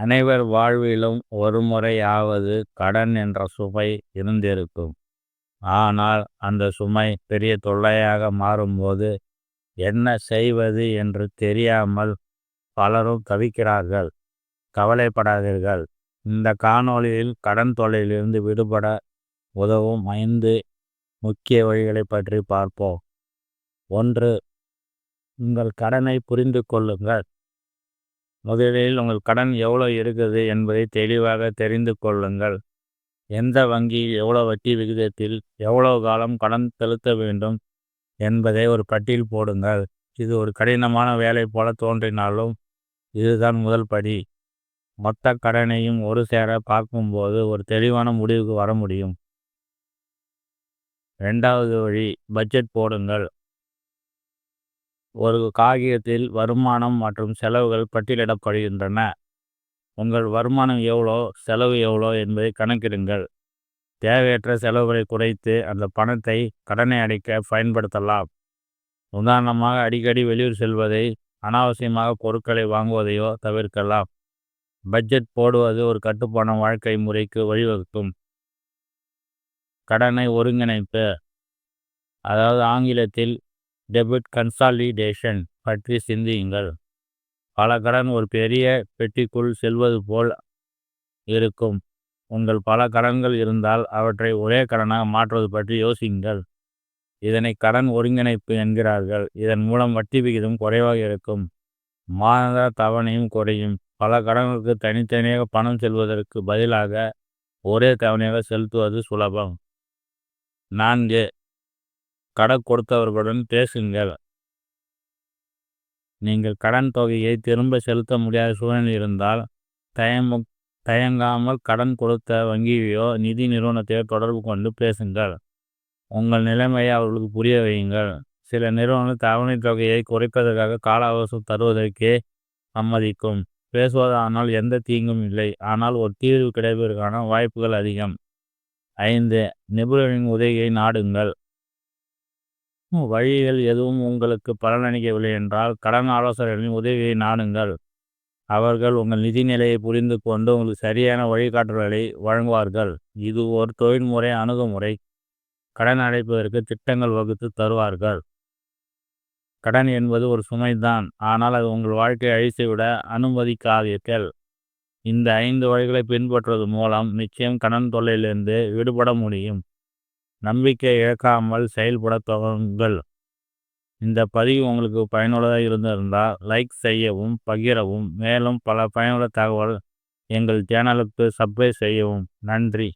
அனைவர் வாழ்விலும் ஒரு முறையாவது கடன் என்ற சுமை இருந்திருக்கும். ஆனால் அந்த சுமை பெரிய தொல்லையாக மாறும்போது என்ன செய்வது என்று தெரியாமல் பலரும் தவிக்கிறார்கள். கவலைப்படாதீர்கள். இந்த காணொளியில் கடன் தொல்லையிலிருந்து விடுபட உதவும் ஐந்து முக்கிய வழிகளைப் பற்றி பார்ப்போம். ஒன்று உங்கள் கடனை புரிந்து கொள்ளுங்கள். முதலில் உங்கள் கடன் எவ்வளோ இருக்குது என்பதை தெளிவாக தெரிந்து கொள்ளுங்கள். எந்த வங்கியில் எவ்வளோ வட்டி விகிதத்தில் எவ்வளோ காலம் கடன் செலுத்த வேண்டும் என்பதை ஒரு பட்டியல் போடுங்கள். இது ஒரு கடினமான வேலை போல தோன்றினாலும் இதுதான் முதல் படி. மொத்த கடனையும் ஒரு சேர பார்க்கும்போது ஒரு தெளிவான முடிவுக்கு வர முடியும். ரெண்டாவது வழி பட்ஜெட் போடுங்கள். ஒரு காகிதத்தில் வருமானம் மற்றும் செலவுகள் பட்டியலிடப்படுகின்றன. உங்கள் வருமானம் எவ்வளோ செலவு எவ்வளோ என்பதை கணக்கிடுங்கள். தேவையற்ற செலவுகளை குறைத்து அந்த பணத்தை கடனை அடைக்க பயன்படுத்தலாம். உதாரணமாக அடிக்கடி வெளியூர் செல்வதை அனாவசியமாக பொருட்களை வாங்குவதையோ தவிர்க்கலாம். பட்ஜெட் போடுவது ஒரு கட்டுப்பான வாழ்க்கை முறைக்கு வழிவகுக்கும். கடனை ஒருங்கிணைப்பு அதாவது ஆங்கிலத்தில் டெபிட் கன்சாலிடேஷன் பற்றி சிந்தியுங்கள். பல கடன் ஒரு பெரிய பெட்டிக்குள் செல்வது போல் இருக்கும். உங்கள் பல கடன்கள் இருந்தால் அவற்றை ஒரே கடனாக மாற்றுவது பற்றி யோசியுங்கள். இதனை கடன் ஒருங்கிணைப்பு என்கிறார்கள். இதன் மூலம் வட்டி விகிதம் குறைவாக இருக்கும். மாத தவணையும் குறையும். பல கடன்களுக்கு தனித்தனியாக பணம் செல்வதற்கு பதிலாக ஒரே தவணையாக செலுத்துவது சுலபம். நான்கு கடன் கொடுத்தவர்களுடன் பேசுங்கள். நீங்கள் கடன் தொகையை திரும்ப செலுத்த முடியாத சூழ்நிலை இருந்தால் தயமு தயங்காமல் கடன் கொடுத்த வங்கியையோ நிதி நிறுவனத்தையோ தொடர்பு கொண்டு பேசுங்கள். உங்கள் நிலைமையை அவர்களுக்கு புரிய வையுங்கள். சில நிறுவனங்கள் தவணை தொகையை குறைப்பதற்காக கால அவகாசம் தருவதற்கே சம்மதிக்கும். பேசுவதானால் எந்த தீங்கும் இல்லை. ஆனால் ஒரு தீர்வு கிடைப்பதற்கான வாய்ப்புகள் அதிகம். ஐந்து நிபுணரின் உதவியை நாடுங்கள். வழிகள் எதுவும் உங்களுக்கு பலனளிக்கவில்லை என்றால் கடன் ஆலோசகர்களின் உதவியை நாடுங்கள். அவர்கள் உங்கள் நிதி நிலையை புரிந்து கொண்டு உங்களுக்கு சரியான வழிகாட்டுதல்களை வழங்குவார்கள். இது ஒரு தொழில்முறை அணுகுமுறை. கடன் அடைப்பதற்கு திட்டங்கள் வகுத்து தருவார்கள். கடன் என்பது ஒரு சுமைதான் ஆனால் அது உங்கள் வாழ்க்கையை அழித்துவிட அனுமதிக்காதீர்கள். இந்த ஐந்து வழிகளை பின்பற்றுவது மூலம் நிச்சயம் கடன் தொல்லையிலிருந்து விடுபட முடியும். நம்பிக்கை இழக்காமல் செயல்பட தொடங்குங்கள். இந்த பதிவு உங்களுக்கு பயனுள்ளதாக இருந்திருந்தால் லைக் செய்யவும் பகிரவும் மேலும் பல பயனுள்ள தகவல் எங்கள் சேனலுக்கு சப்ஸ்கிரைப் செய்யவும் நன்றி.